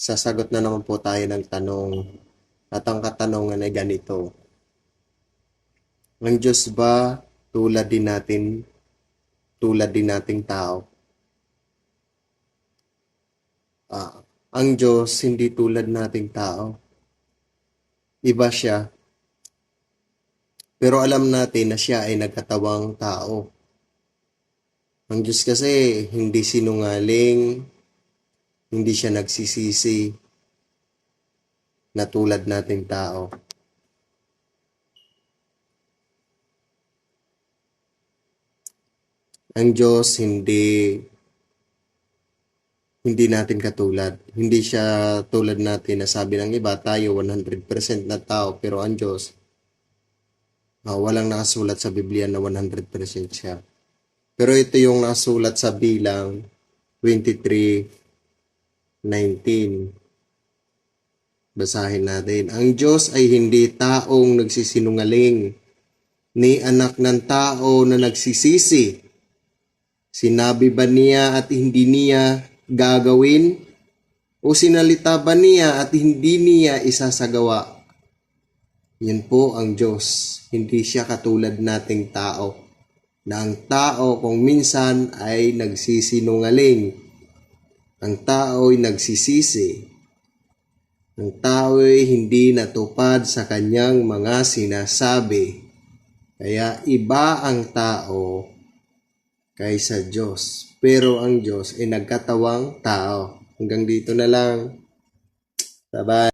sasagot na naman po tayo ng tanong. At ang katanungan ay ganito. Ang Diyos ba tulad din natin, tulad din nating tao? Ah, ang Diyos hindi tulad nating tao. Iba siya. Pero alam natin na siya ay nagkatawang tao. Ang Diyos kasi hindi sinungaling, hindi siya nagsisisi na tulad nating tao. Ang Diyos hindi hindi natin katulad. Hindi siya tulad natin na sabi ng iba, tayo 100% na tao, pero ang Diyos, ah, walang nakasulat sa Biblia na 100% siya. Pero ito yung nasulat sa bilang 23:19. Basahin natin. Ang Diyos ay hindi taong nagsisinungaling, ni anak ng tao na nagsisisi. Sinabi ba niya at hindi niya gagawin? O sinalita ba niya at hindi niya isasagawa? Yan po ang Diyos. Hindi siya katulad nating tao. Na ang tao kung minsan ay nagsisinungaling. Ang tao ay nagsisisi. Ang tao ay hindi natupad sa kanyang mga sinasabi. Kaya iba ang tao kaysa Diyos. Pero ang Diyos ay nagkatawang tao. Hanggang dito na lang. Bye-bye.